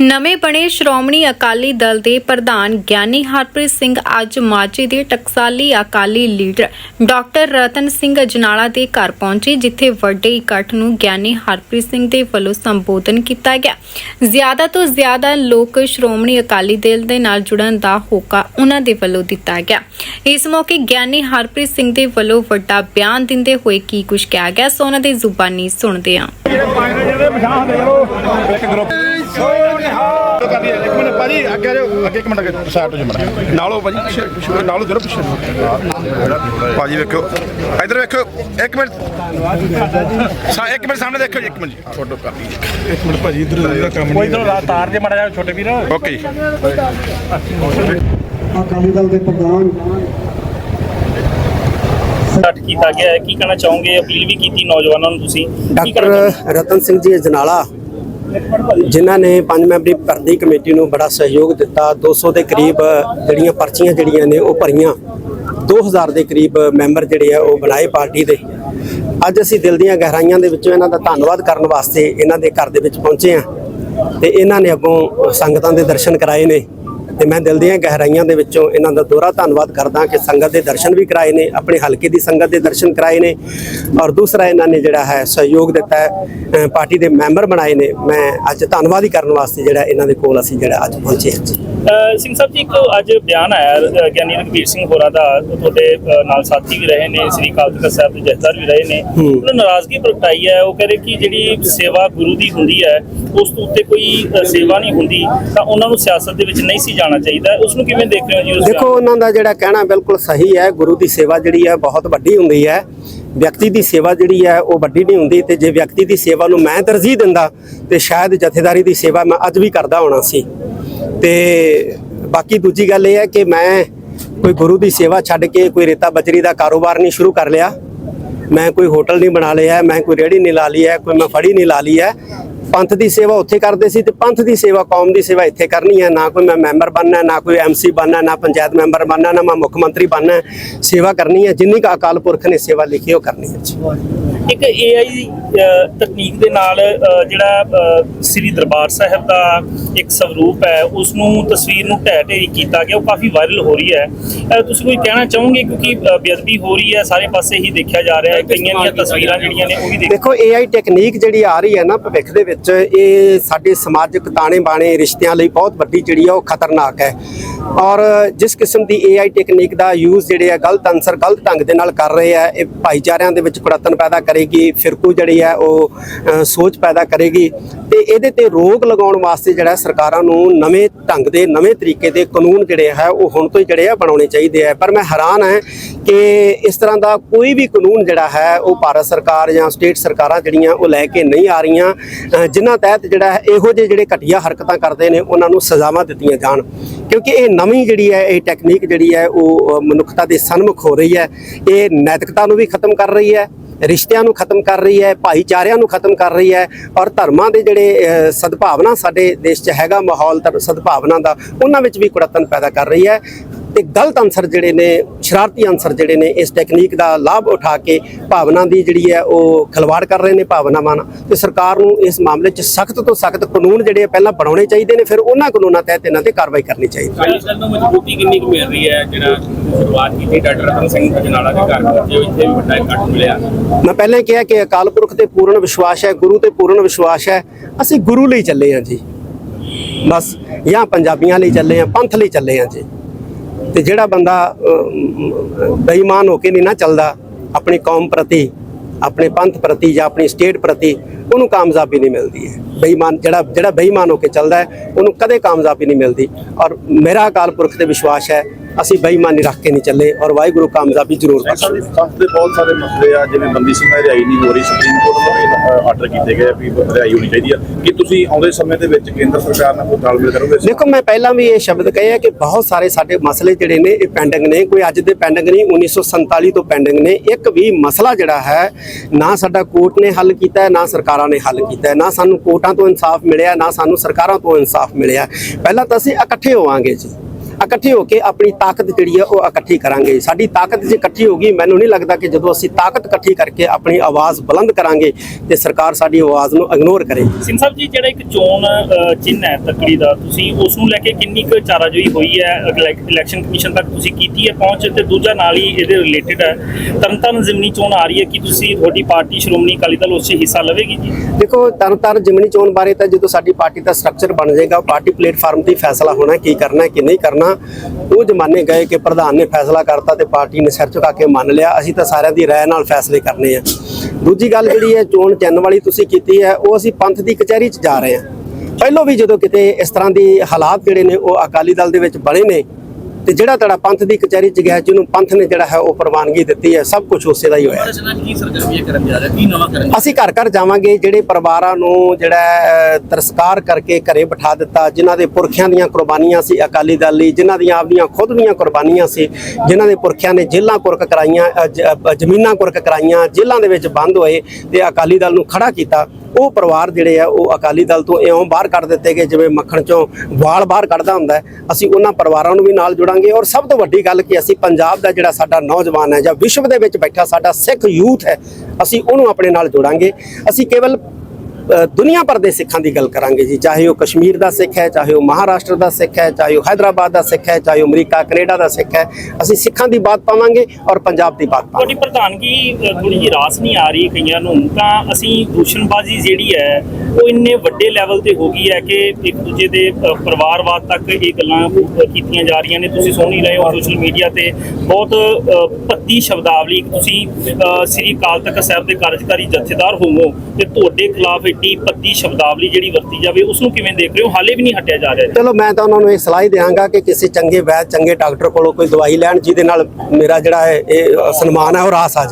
ਨਵੇਂ ਬਣੇ ਸ਼੍ਰੋਮਣੀ ਅਕਾਲੀ ਦਲ ਦੇ ਪ੍ਰਧਾਨ ਗਿਆਨੀ ਹਰਪ੍ਰੀਤ ਸਿੰਘ ਅੱਜ ਮਾਝੇ ਦੇ ਟਕਸਾਲੀ ਅਕਾਲੀ ਲੀਡਰ ਡਾਕਟਰ ਰਤਨ ਸਿੰਘ ਅਜਨਾਲਾ ਦੇ ਘਰ ਪਹੁੰਚੇ ਜਿੱਥੇ ਵੱਡੇ ਇਕੱਠ ਨੂੰ ਗਿਆਨੀ ਹਰਪ੍ਰੀਤ ਸਿੰਘ ਦੇ ਵੱਲੋਂ ਸੰਬੋਧਨ ਕੀਤਾ ਗਿਆ। ਜ਼ਿਆਦਾ ਤੋਂ ਜ਼ਿਆਦਾ ਲੋਕ ਸ਼੍ਰੋਮਣੀ ਅਕਾਲੀ ਦਲ ਦੇ ਨਾਲ ਜੁੜਨ ਦਾ ਹੋਕਾ ਉਹਨਾਂ ਦੇ ਵੱਲੋਂ ਦਿੱਤਾ ਗਿਆ। ਇਸ ਮੌਕੇ ਗਿਆਨੀ ਹਰਪ੍ਰੀਤ ਸਿੰਘ ਦੇ ਵੱਲੋਂ ਵੱਡਾ ਬਿਆਨ ਦਿੰਦੇ ਹੋਏ ਕੀ ਕੁਝ ਕਿਹਾ ਗਿਆ ਸੋ ਉਹਨਾਂ ਦੀ ਜ਼ੁਬਾਨੀ ਸੁਣਦੇ ਹਾਂ ਇੱਕ ਗਰੁੱਪ ਕਰ ਲਿਆ ਇੱਕ ਮਿੰਟ ਭਾਜੀ ਅੱਗੇ ਆ ਜਾਓ ਅੱਗੇ ਇੱਕ ਮਿੰਟ ਅੱਗੇ ਸਾਈਡ ਤੋਂ ਜਮਣਾ। ਨਾਲੋ ਭਾਜੀ ਪਿੱਛੇ ਪਿੱਛੇ ਨਾਲੋ ਜਰਾ ਪਿੱਛੇ ਭਾਜੀ ਵੇਖੋ ਇਧਰ ਵੇਖੋ ਇੱਕ ਮਿੰਟ। ਸਾ ਇੱਕ ਮਿੰਟ ਸਾਹਮਣੇ ਦੇਖੋ ਜੀ ਇੱਕ ਮਿੰਟ ਜੀ। ਫੋਟੋ ਕਰ ਲਈ ਇੱਕ ਮਿੰਟ ਭਾਜੀ ਇਧਰ ਦਾ ਕੰਮ ਕੋਈ ਇਧਰੋਂ ਤਾਰ ਜੇ ਮੜਾ ਜਾ ਛੋਟੇ ਵੀਰ। ਓਕੇ ਜੀ। ਅਕਾਲੀ ਦਲ ਦੇ ਪ੍ਰਧਾਨ। ਸੱਟ ਕੀਤਾ ਗਿਆ ਹੈ। ਕੀ ਕਹਿਣਾ ਚਾਹੋਗੇ? ਅਪੀਲ ਵੀ ਕੀਤੀ ਨੌਜਵਾਨਾਂ ਨੂੰ ਤੁਸੀਂ। ਡਾਕਟਰ ਰਤਨ ਸਿੰਘ ਜੀ ਜਨਾਲਾ। ਜਿਨ੍ਹਾਂ ਨੇ ਪੰਜ ਮੈਂਬਰੀ ਭਰਤੀ ਕਮੇਟੀ ਨੂੰ ਬੜਾ ਸਹਿਯੋਗ ਦਿੱਤਾ। 200 ਦੇ ਕਰੀਬ ਜਿਹੜੀਆਂ ਪਰਚੀਆਂ ਜਿਹੜੀਆਂ ਨੇ ਉਹ ਭਰੀਆਂ। 2000 ਦੇ ਕਰੀਬ ਮੈਂਬਰ ਜਿਹੜੇ ਆ ਉਹ ਬਣਾਏ ਪਾਰਟੀ ਦੇ। ਅੱਜ ਅਸੀਂ ਦਿਲ ਦੀਆਂ ਗਹਿਰਾਈਆਂ ਦੇ ਵਿੱਚੋਂ ਇਹਨਾਂ ਦਾ ਧੰਨਵਾਦ ਕਰਨ ਵਾਸਤੇ ਇਹਨਾਂ ਦੇ ਘਰ ਦੇ ਵਿੱਚ ਪਹੁੰਚੇ ਆ ਤੇ ਇਹਨਾਂ ਨੇ ਅੱਗੋਂ ਸੰਗਤਾਂ ਦੇ ਦਰਸ਼ਨ ਕਰਾਏ ਨੇ। ਤੇ ਮੈਂ ਦਿਲ ਦੀਆਂ ਗਹਿਰਾਈਆਂ ਦੇ ਵਿੱਚੋਂ ਇਹਨਾਂ ਦਾ ਦੋਹਰਾ ਧੰਨਵਾਦ ਕਰਦਾ ਕਿ ਸੰਗਤ ਦੇ ਦਰਸ਼ਨ ਵੀ ਕਰਾਏ ਨੇ ਆਪਣੇ ਹਲਕੇ ਦੀ ਸੰਗਤ ਦੇ ਦਰਸ਼ਨ ਕਰਾਏ ਨੇ ਔਰ ਦੂਸਰਾ ਇਹਨਾਂ ਨੇ ਜਿਹੜਾ ਹੈ ਸਹਿਯੋਗ ਦਿੱਤਾ ਹੈ ਪਾਰਟੀ ਦੇ ਮੈਂਬਰ ਬਣਾਏ ਨੇ। ਮੈਂ ਅੱਜ ਧੰਨਵਾਦ ਹੀ ਕਰਨ ਵਾਸਤੇ ਜਿਹੜਾ ਇਹਨਾਂ ਦੇ ਕੋਲ ਅਸੀਂ ਜਿਹੜਾ ਅੱਜ ਪਹੁੰਚੇ ਹਾਂ। ਸਿੰਘ ਸਾਹਿਬ ਜੀ ਇੱਕ ਅੱਜ ਬਿਆਨ ਆਇਆ ਗਿਆਨੀ ਰਘਬੀਰ ਸਿੰਘ ਹੋਰਾਂ ਦਾ ਤੁਹਾਡੇ ਨਾਲ ਸਾਥੀ ਵੀ ਰਹੇ ਨੇ ਸ੍ਰੀ ਅਕਾਲ ਤਖਤ ਸਾਹਿਬ ਦੇ ਜਥੇਦਾਰ ਵੀ ਰਹੇ ਨੇ। ਉਹਨਾਂ ਨਾਰਾਜ਼ਗੀ ਪ੍ਰਗਟਾਈ ਹੈ ਉਹ ਕਹਿੰਦੇ ਕਿ ਜਿਹੜੀ ਸੇਵਾ ਗੁਰੂ ਦੀ ਹੁੰਦੀ ਹੈ ਉਸ ਤੋਂ ਉੱਤੇ ਕੋਈ ਸੇਵਾ ਨਹੀਂ ਹੁੰਦੀ ਤਾਂ ਉਹਨਾਂ ਨੂੰ ਸਿਆਸਤ ਦੇ ਵਿੱਚ ਨਹੀਂ ਸੀ ਜਾਣਾ ਚਾਹੀਦਾ। ਉਸ ਨੂੰ ਕਿਵੇਂ ਦੇਖ ਰਹੇ ਹੋ ਜੀ ਦੇਖੋ ਉਹਨਾਂ ਦਾ ਜਿਹੜਾ ਕਹਿਣਾ ਬਿਲਕੁਲ ਸਹੀ ਹੈ। ਗੁਰੂ ਦੀ ਸੇਵਾ ਜਿਹੜੀ ਹੈ ਬਹੁਤ ਵੱਡੀ ਹੁੰਦੀ ਹੈ। ਵਿਅਕਤੀ ਦੀ ਸੇਵਾ ਜਿਹੜੀ ਹੈ ਉਹ ਵੱਡੀ ਨਹੀਂ ਹੁੰਦੀ। ਤੇ ਜੇ ਵਿਅਕਤੀ ਦੀ ਸੇਵਾ ਨੂੰ ਮੈਂ ਤਰਜੀਹ ਦਿੰਦਾ ਤੇ ਸ਼ਾਇਦ ਜਥੇਦਾਰੀ ਦੀ ਸੇਵਾ ਮੈਂ ਅੱਜ ਵੀ ਕਰਦਾ ਹੋਣਾ ਸੀ। ਤੇ ਬਾਕੀ ਦੂਜੀ ਗੱਲ ਇਹ ਹੈ ਕਿ ਮੈਂ ਕੋਈ ਗੁਰੂ ਦੀ ਸੇਵਾ ਛੱਡ ਕੇ ਕੋਈ ਰੇਤਾ ਬਜਰੀ ਦਾ ਕਾਰੋਬਾਰ ਨਹੀਂ ਸ਼ੁਰੂ ਕਰ ਲਿਆ। ਮੈਂ ਕੋਈ ਹੋਟਲ ਨਹੀਂ ਬਣਾ ਲਿਆ ਮੈਂ ਕੋਈ ਰੇੜੀ ਨਹੀਂ ਲਾ ਲਈ ਹੈ ਕੋਈ ਮੈਂ ਫੜੀ ਨਹੀਂ ਲਾ ਲਈ ਹੈ। ਪੰਥ ਦੀ ਸੇਵਾ ਉੱਥੇ ਕਰਦੇ ਸੀ ਤੇ ਪੰਥ ਦੀ ਸੇਵਾ ਕੌਮ ਦੀ ਸੇਵਾ ਇੱਥੇ ਕਰਨੀ ਹੈ। ਨਾ ਕੋਈ ਮੈਂ ਮੈਂਬਰ ਬਣਨਾ, ਨਾ ਕੋਈ ਐਮਸੀ ਬਣਨਾ, ਨਾ ਪੰਚਾਇਤ ਮੈਂਬਰ ਬਣਨਾ, ਨਾ ਮੈਂ ਮੁੱਖ ਮੰਤਰੀ ਬਣਨਾ। ਸੇਵਾ ਕਰਨੀ ਹੈ। ਜਿੰਨੀ ਕੁ ਅਕਾਲ ਪੁਰਖ ਨੇ ਸੇਵਾ ਲਿਖੀ, ਉਹ ਕਰਨੀ ਹੈ। ਇੱਕ AI ਤਕਨੀਕ ਦੇ ਨਾਲ ਜਿਹੜਾ ਸ੍ਰੀ ਦਰਬਾਰ ਸਾਹਿਬ ਦਾ ਇੱਕ ਸਵਰੂਪ ਹੈ ਉਸ ਨੂੰ ਤਸਵੀਰ ਨੂੰ ਢਹਿ ਢੇਰੀ ਕੀਤਾ ਗਿਆ ਉਹ ਕਾਫੀ ਵਾਇਰਲ ਹੋ ਰਹੀ ਹੈ। ਤੁਸੀਂ ਕੋਈ ਕਹਿਣਾ ਚਾਹੋਗੇ? ਕਿਉਂਕਿ ਬੇਅਦਬੀ ਹੋ ਰਹੀ ਹੈ ਸਾਰੇ ਪਾਸੇ ਹੀ ਦੇਖਿਆ ਜਾ ਰਿਹਾ ਹੈ ਕਈਆਂ ਦੀਆਂ ਤਸਵੀਰਾਂ ਜਿਹੜੀਆਂ ਨੇ ਉਹ ਵੀ ਦੇਖ। AI ਟੈਕਨੀਕ ਜਿਹੜੀ ਆ ਰਹੀ ਹੈ ਨਾ ਭਵਿੱਖ ਦੇ ਵਿੱਚ ਇਹ ਸਾਡੇ ਸਮਾਜਿਕ ਤਾਣੇ ਬਾਣੇ ਰਿਸ਼ਤਿਆਂ ਲਈ ਬਹੁਤ ਵੱਡੀ ਜਿਹੜੀ ਆ ਉਹ ਖਤਰਨਾਕ ਹੈ। ਔਰ ਜਿਸ ਕਿਸਮ ਦੀ AI ਟੈਕਨੀਕ ਦਾ ਯੂਜ਼ ਜਿਹੜੇ ਆ ਗਲਤ ਅਨਸਰ ਗਲਤ ਢੰਗ ਦੇ ਨਾਲ ਕਰ ਰਹੇ ਆ ਇਹ ਭਾਈਚਾਰਿਆਂ ਦੇ ਵਿੱਚ ਕੁੜਤਨ ਪੈਦਾ ਕਰੇਗੀ ਫਿਰਕੂ ਜਿਹੜੀ ਹੈ ਉਹ ਸੋਚ ਪੈਦਾ ਕਰੇਗੀ। ਤੇ ਇਹਦੇ ਤੇ ਰੋਕ ਲਗਾਉਣ ਵਾਸਤੇ ਜਿਹੜਾ ਸਰਕਾਰਾਂ ਨੂੰ ਨਵੇਂ ਢੰਗ ਦੇ ਨਵੇਂ ਤਰੀਕੇ ਦੇ ਕਾਨੂੰਨ ਜਿਹੜੇ ਹੈ ਉਹ ਹੁਣ ਤੋਂ ਹੀ ਜਿਹੜੇ ਆ ਬਣਾਉਣੇ ਚਾਹੀਦੇ ਆ। ਪਰ ਮੈਂ ਹੈਰਾਨ ਹਾਂ ਕਿ ਇਸ ਤਰ੍ਹਾਂ ਦਾ ਕੋਈ ਵੀ ਕਾਨੂੰਨ ਜਿਹੜਾ ਹੈ ਉਹ ਭਾਰਤ ਸਰਕਾਰ ਜਾਂ ਸਟੇਟ ਸਰਕਾਰਾਂ ਜਿਹੜੀਆਂ ਉਹ ਲੈ ਕੇ ਨਹੀਂ ਆ ਰਹੀਆਂ ਅ, ਜਿਨ੍ਹਾਂ ਤਹਿਤ ਜਿਹੜਾ ਇਹੋ ਜਿਹੇ ਜਿਹੜੇ ਘਟੀਆ ਹਰਕਤਾਂ ਕਰਦੇ ਨੇ ਉਹਨਾਂ ਨੂੰ ਸਜ਼ਾਵਾਂ ਦਿੱਤੀਆਂ ਜਾਣ। ਕਿਉਂਕਿ ਇਹ ਨਵੀਂ ਜਿਹੜੀ ਹੈ ਇਹ ਟੈਕਨੀਕ ਜਿਹੜੀ ਹੈ ਉਹ ਮਨੁੱਖਤਾ ਦੇ ਸਨਮੁਖ ਹੋ ਰਹੀ ਹੈ। ਇਹ ਨੈਤਿਕਤਾ ਨੂੰ ਵੀ ਖਤਮ ਕਰ ਰਹੀ ਹੈ। ਰਿਸ਼ਤਿਆਂ ਨੂੰ ਖਤਮ ਕਰ ਰਹੀ ਹੈ, ਭਾਈਚਾਰਿਆਂ ਨੂੰ ਖਤਮ ਕਰ ਰਹੀ ਹੈ ਔਰ ਧਰਮਾਂ ਦੇ ਜਿਹੜੇ ਸਦਭਾਵਨਾ ਸਾਡੇ ਦੇਸ਼ 'ਚ ਹੈਗਾ, ਮਾਹੌਲ ਧਰ- ਸਦਭਾਵਨਾ ਦਾ, ਉਹਨਾਂ ਵਿੱਚ ਵੀ ਕੁੜਤਨ ਪੈਦਾ ਕਰ ਰਹੀ ਹੈ। ਤੇ ਗਲਤ ਅਨਸਰ ਜਿਹੜੇ ਨੇ ਸ਼ਰਾਰਤੀ ਅਨਸਰ ਜਿਹੜੇ ਨੇ ਇਸ ਟੈਕਨੀਕ ਦਾ ਲਾਭ ਉਠਾ ਕੇ ਭਾਵਨਾ ਦੀ ਜਿਹੜੀ ਹੈ ਉਹ ਖਿਲਵਾੜ ਕਰ ਰਹੇ ਨੇ ਭਾਵਨਾਵਾਂ ਤੇ ਸਰਕਾਰ ਨੂੰ ਇਸ ਮਾਮਲੇ 'ਚ ਸਖਤ ਤੋਂ ਸਖਤ ਕਾਨੂੰਨ ਜਿਹੜੇ ਆ ਪਹਿਲਾਂ ਬਣਾਉਣੇ ਚਾਹੀਦੇ ਨੇ ਫਿਰ ਉਹਨਾਂ ਕਾਨੂੰਨਾਂ ਤਹਿਤ ਇਹਨਾਂ ਤੇ ਕਾਰਵਾਈ ਕਰਨੀ ਚਾਹੀਦੀ ਹੈ। ਅਕਾਲੀ ਦਲ ਨੂੰ ਮਜ਼ਬੂਤੀ ਕਿੰਨੀ ਕੁ ਮਿਲ ਰਹੀ ਹੈ? ਜਿਹੜਾ ਸ਼ੁਰੂਆਤ ਕੀਤੀ ਡਾਕਟਰ ਰਤਨ ਸਿੰਘ ਅਜਨਾਲਾ ਦੇ ਘਰ ਹੋ, ਇੱਥੇ ਵੀ ਵੱਡਾ ਇਕੱਠ ਮਿਲਿਆ। ਮੈਂ ਪਹਿਲਾਂ ਕਿਹਾ ਕਿ ਅਕਾਲ ਪੁਰਖ ਤੇ ਪੂਰਨ ਵਿਸ਼ਵਾਸ ਹੈ ਗੁਰੂ ਤੇ ਪੂਰਨ ਵਿਸ਼ਵਾਸ ਹੈ। ਅਸੀਂ ਗੁਰੂ ਲਈ ਚੱਲੇ ਹਾਂ ਜੀ। ਬਸ ਜਾਂ ਪੰਜਾਬੀਆਂ ਲਈ ਚੱਲੇ ਹਾਂ ਪੰਥ ਲਈ ਚੱਲੇ ਹਾਂ ਜੀ। ਤੇ ਜਿਹੜਾ ਬੰਦਾ ਬੇਈਮਾਨ ਹੋ ਕੇ ਨਹੀਂ ਨਾ ਚੱਲਦਾ, ਆਪਣੀ ਕੌਮ ਪ੍ਰਤੀ, ਆਪਣੇ ਪੰਥ ਪ੍ਰਤੀ ਜਾਂ ਆਪਣੀ ਸਟੇਟ ਪ੍ਰਤੀ, ਉਹਨੂੰ ਕਾਮਯਾਬੀ ਨਹੀਂ ਮਿਲਦੀ ਹੈ। ਬੇਈਮਾਨ, ਜਿਹੜਾ ਜਿਹੜਾ ਬੇਈਮਾਨ ਹੋ ਕੇ ਚੱਲਦਾ ਹੈ, ਉਹਨੂੰ ਕਦੇ ਕਾਮਯਾਬੀ ਨਹੀਂ ਮਿਲਦੀ। ਔਰ ਮੇਰਾ ਅਕਾਲ ਪੁਰਖ ਤੇ ਵਿਸ਼ਵਾਸ ਹੈ ਅਸੀਂ ਬੇਈਮਾਨੀ ਰੱਖ ਕੇ ਨਹੀਂ ਚੱਲੇ ਔਰ ਵਾਹਿਗੁਰੂ ਕਾਮਯਾਬੀ ਜ਼ਰੂਰ ਬਖਸ਼ੇ। ਸੰਸਦ ਦੇ ਬਹੁਤ ਸਾਰੇ ਮਸਲੇ ਆ ਜਿਵੇਂ ਬੰਦੀ ਸਿੰਘ ਦੀ ਰਿਹਾਈ ਨਹੀਂ ਹੋ ਰਹੀ ਸੁਪਰੀਮ ਕੋਰਟ ਵੱਲੋਂ ਆਰਡਰ ਕੀਤੇ ਗਏ ਵੀ ਰਿਹਾਈ ਹੋਣੀ ਚਾਹੀਦੀ ਆ। ਕਿ ਤੁਸੀਂ ਆਉਂਦੇ ਸਮੇਂ ਦੇ ਵਿੱਚ ਕੇਂਦਰ ਸਰਕਾਰ ਨਾਲ ਕੋਈ ਤਾਲਮੇਲ ਕਰੋਗੇ ਦੇਖੋ ਮੈਂ ਪਹਿਲਾਂ ਵੀ ਇਹ ਸ਼ਬਦ ਕਹੇ ਆ ਕਿ ਬਹੁਤ ਸਾਰੇ ਸਾਡੇ ਮਸਲੇ ਜਿਹੜੇ ਨੇ ਇਹ ਪੈਂਡਿੰਗ ਨੇ। ਕੋਈ ਅੱਜ ਦੇ ਪੈਂਡਿੰਗ ਨਹੀਂ 1947 ਤੋਂ ਪੈਂਡਿੰਗ ਨੇ। ਇੱਕ ਵੀ ਮਸਲਾ ਜਿਹੜਾ ਹੈ ਨਾ ਸਾਡਾ ਕੋਰਟ ਨੇ ਹੱਲ ਕੀਤਾ ਹੈ ਨਾ ਸਰਕਾਰਾਂ ਨੇ ਹੱਲ ਕੀਤਾ। ਹੈ ਨਾ ਸਾਨੂੰ ਕੋਰਟਾਂ ਤੋਂ ਇਨਸਾਫ ਮਿਲਿਆ ਨਾ ਸਾਨੂੰ ਸਰਕਾਰਾਂ ਤੋਂ ਇਨਸਾਫ ਮਿਲਿਆ। ਪਹਿਲਾਂ ਤਾਂ ਅਸੀਂ ਇਕੱਠੇ ਹੋਵਾਂਗੇ ਜੀ। ਇਕੱਠੇ ਹੋ ਕੇ ਆਪਣੀ ਤਾਕਤ ਜਿਹੜੀ ਹੈ ਉਹ ਇਕੱਠੀ ਕਰਾਂਗੇ। ਸਾਡੀ ਤਾਕਤ ਜੇ ਇਕੱਠੀ ਹੋਗੀ ਮੈਨੂੰ ਨਹੀਂ ਲੱਗਦਾ ਕਿ ਜਦੋਂ ਅਸੀਂ ਤਾਕਤ ਇਕੱਠੀ ਕਰਕੇ ਆਪਣੀ ਆਵਾਜ਼ ਬੁਲੰਦ ਕਰਾਂਗੇ ਤੇ ਸਰਕਾਰ ਸਾਡੀ ਆਵਾਜ਼ ਨੂੰ ਇਗਨੋਰ ਕਰੇਗੀ ਸਿੰਘ ਸਾਹਿਬ ਜੀ ਜਿਹੜਾ ਇੱਕ ਚੋਣ ਅ, ਚਿੰਨ੍ਹ ਹੈ ਤੱਕੜੀ ਦਾ ਤੁਸੀਂ ਉਸ ਨੂੰ ਲੈ ਕੇ ਕਿੰਨੀ ਕੁ ਚਾਰਾਜੋਈ ਹੋਈ ਹੈ? ਇਲੈਕਸ਼ਨ ਕਮਿਸ਼ਨ ਤੱਕ ਤੁਸੀਂ ਕੀਤੀ ਹੈ ਪਹੁੰਚ ਤੇ ਦੂਜਾ ਨਾਲ ਹੀ ਇਹਦੇ ਰਿਲੇਟਡ ਹੈ। ਤਰਨਤਾਰਨ ਜ਼ਿਮਨੀ ਚੋਣ ਆ ਰਹੀ ਹੈ ਕਿ ਤੁਸੀਂ ਤੁਹਾਡੀ ਪਾਰਟੀ ਸ਼੍ਰੋਮਣੀ ਅਕਾਲੀ ਦਲ ਉਸ 'ਚ ਹਿੱਸਾ ਲਵੇਗੀ ਜੀ? ਦੇਖੋ ਤਰਨਤਾਰਨ ਜਿਮਨੀ ਚੋਣ ਬਾਰੇ ਤਾਂ ਜਦੋਂ ਸਾਡੀ ਪਾਰਟੀ ਦਾ ਸਟਰਕਚਰ ਬਣ ਜਾਏਗਾ ਪਾਰਟੀ ਪਲੇਟਫਾਰਮ ਤੇ ਹੀ ਫੈਸਲਾ ਹੋਣਾ ਕੀ ਕਰਨਾ ਹੈ ਕਿ ਨਹੀਂ ਕਰਨਾ। ਉਹ ਜ਼ਮਾਨੇ ਗਏ ਕਿ ਪ੍ਰਧਾਨ ਨੇ ਫੈਸਲਾ ਕਰਤਾ ਤੇ ਪਾਰਟੀ ਨੇ ਸਿਰ ਝੁਕਾ ਕੇ ਮੰਨ ਲਿਆ। ਅਸੀਂ ਤਾਂ ਸਾਰਿਆਂ ਦੀ ਰਾਏ ਨਾਲ ਫੈਸਲੇ ਕਰਨੇ ਆ। ਦੂਜੀ ਗੱਲ ਜਿਹੜੀ ਹੈ, ਚੋਣ ਚੈਨ ਵਾਲੀ ਤੁਸੀਂ ਕੀਤੀ ਹੈ, ਉਹ ਅਸੀਂ ਪੰਥ ਦੀ ਕਚਹਿਰੀ 'ਚ ਜਾ ਰਹੇ ਹਾਂ। ਪਹਿਲੋਂ ਵੀ ਜਦੋਂ ਕਿਤੇ ਇਸ ਤਰ੍ਹਾਂ ਦੀ ਹਾਲਾਤ ਜਿਹੜੇ ਨੇ, ਉਹ ਅਕਾਲੀ ਦਲ ਦੇ ਵਿੱਚ ਬਣੇ ਨੇ ਤੇ ਜਿਹੜਾ ਤੁਹਾਡਾ ਪੰਥ ਦੀ ਕਚਹਿਰੀ 'ਚ ਗਿਆ ਜਿਹਨੂੰ ਪੰਥ ਨੇ ਜਿਹੜਾ ਹੈ ਉਹ ਪ੍ਰਵਾਨਗੀ ਦਿੱਤੀ ਹੈ ਸਭ ਕੁਝ ਉਸੇ ਦਾ ਹੀ ਹੋਇਆ। ਅਸੀਂ ਘਰ ਘਰ ਜਾਵਾਂਗੇ ਜਿਹੜੇ ਪਰਿਵਾਰਾਂ ਨੂੰ ਜਿਹੜਾ ਤਿਰਸਕਾਰ ਕਰਕੇ ਘਰੇ ਬਿਠਾ ਦਿੱਤਾ ਜਿਨ੍ਹਾਂ ਦੇ ਪੁਰਖਿਆਂ ਦੀਆਂ ਕੁਰਬਾਨੀਆਂ ਸੀ ਅਕਾਲੀ ਦਲ ਲਈ ਜਿਨ੍ਹਾਂ ਦੀਆਂ ਆਪਦੀਆਂ ਖੁਦ ਦੀਆਂ ਕੁਰਬਾਨੀਆਂ ਸੀ ਜਿਨ੍ਹਾਂ ਦੇ ਪੁਰਖਿਆਂ ਨੇ ਜੇਲ੍ਹਾਂ ਕੁਰਕ ਕਰਾਈਆਂ ਜ਼ਮੀਨਾਂ ਕੁਰਕ ਕਰਾਈਆਂ ਜੇਲ੍ਹਾਂ ਦੇ ਵਿੱਚ ਬੰਦ ਹੋਏ ਤੇ ਅਕਾਲੀ ਦਲ ਨੂੰ ਖੜਾ ਕੀਤਾ। ਉਹ ਪਰਿਵਾਰ ਜਿਹੜੇ ਆ, ਉਹ ਅਕਾਲੀ ਦਲ ਤੋਂ ਇਉਂ ਬਾਹਰ ਕੱਢ ਦਿੱਤੇ ਗਏ, ਜਿਵੇਂ ਮੱਖਣ ਚੋਂ ਵਾਲ ਬਾਹਰ ਕੱਢਦਾ ਹੁੰਦਾ ਅਸੀਂ ਉਹਨਾਂ ਪਰਿਵਾਰਾਂ ਨੂੰ ਵੀ ਨਾਲ ਜੁੜਾਂਗੇ ਔਰ ਸਭ ਤੋਂ ਵੱਡੀ ਗੱਲ ਕਿ ਅਸੀਂ ਪੰਜਾਬ ਦਾ ਜਿਹੜਾ ਸਾਡਾ ਨੌਜਵਾਨ ਹੈ ਜਾਂ ਵਿਸ਼ਵ ਦੇ ਵਿੱਚ ਬੈਠਾ ਸਾਡਾ ਸਿੱਖ ਯੂਥ ਹੈ, ਅਸੀਂ ਉਹਨੂੰ ਆਪਣੇ ਨਾਲ ਜੋੜਾਂਗੇ। ਅਸੀਂ ਕੇਵਲ ਦੁਨੀਆ ਭਰ ਦੇ ਸਿੱਖਾਂ ਦੀ ਗੱਲ ਕਰਾਂਗੇ ਜੀ। ਚਾਹੇ ਉਹ ਕਸ਼ਮੀਰ ਦਾ ਸਿੱਖ ਹੈ ਚਾਹੇ ਉਹ ਮਹਾਰਾਸ਼ਟਰ ਦਾ ਸਿੱਖ ਹੈ ਚਾਹੇ ਉਹ ਹੈਦਰਾਬਾਦ ਦਾ ਸਿੱਖ ਹੈ ਚਾਹੇ ਉਹ ਅਮਰੀਕਾ ਕੈਨੇਡਾ ਦਾ ਸਿੱਖ ਹੈ। ਅਸੀਂ ਸਿੱਖਾਂ ਦੀ ਬਾਤ ਪਾਵਾਂਗੇ ਔਰ ਪੰਜਾਬ ਦੀ ਬਾਤ ਤੁਹਾਡੀ ਪਾਵਾਂਗੇ। ਪ੍ਰਧਾਨਗੀ ਥੋੜੀ ਜਿਹੀ ਰਾਸ ਨਹੀਂ ਆ ਰਹੀ ਕਈਆਂ ਨੂੰ। ਤਾਂ ਅਸੀਂ ਦੂਸ਼ਣਬਾਜ਼ੀ ਜਿਹੜੀ ਹੈ ਉਹ ਇੰਨੇ ਵੱਡੇ ਲੈਵਲ ਤੇ ਹੋ ਗਈ ਹੈ ਕਿ ਇੱਕ ਦੂਜੇ ਦੇ ਪਰਿਵਾਰਵਾਦ ਤੱਕ ਇਹ ਗੱਲਾਂ ਕੀਤੀਆਂ ਜਾ ਰਹੀਆਂ ਨੇ। ਤੁਸੀਂ ਸੁਣ ਹੀ ਰਹੇ ਹੋ ਸੋਸ਼ਲ ਮੀਡੀਆ ਤੇ। ਬਹੁਤ ਭੱਦੀ ਸ਼ਬਦਾਵਲੀ। ਤੁਸੀਂ ਸ੍ਰੀ ਅਕਾਲ ਤਖਤ ਸਾਹਿਬ ਦੇ ਕਾਰਜਕਾਰੀ ਜਥੇਦਾਰ ਹੋਵੋ ਤੇ ਤੁਹਾਡੇ ਖਿਲਾਫ ਏਡੀ ਭੱਦੀ ਸ਼ਬਦਾਵਲੀ ਜਿਹੜੀ ਵਰਤੀ ਜਾਵੇ, ਉਸ ਨੂੰ ਕਿਵੇਂ ਦੇਖ ਰਹੇ ਹੋ? ਹਾਲੇ ਵੀ ਨਹੀਂ ਹਟਿਆ ਜਾ ਰਿਹਾ। ਚਲੋ, ਮੈਂ ਤਾਂ ਉਹਨਾਂ ਨੂੰ ਇਹ ਸਲਾਹ ਹੀ ਦਿਆਂਗਾ ਕਿ ਕਿਸੇ ਚੰਗੇ ਵੈਦ, ਚੰਗੇ ਡਾਕਟਰ ਕੋਲੋਂ ਕੋਈ ਦਵਾਈ ਲੈਣ, ਜਿਹਦੇ ਨਾਲ ਮੇਰਾ ਜਿਹੜਾ ਹੈ ਇਹ ਸਨਮਾਨ ਹੈ, ਉਹ ਰਾਸ ਆ ਜਾਏ।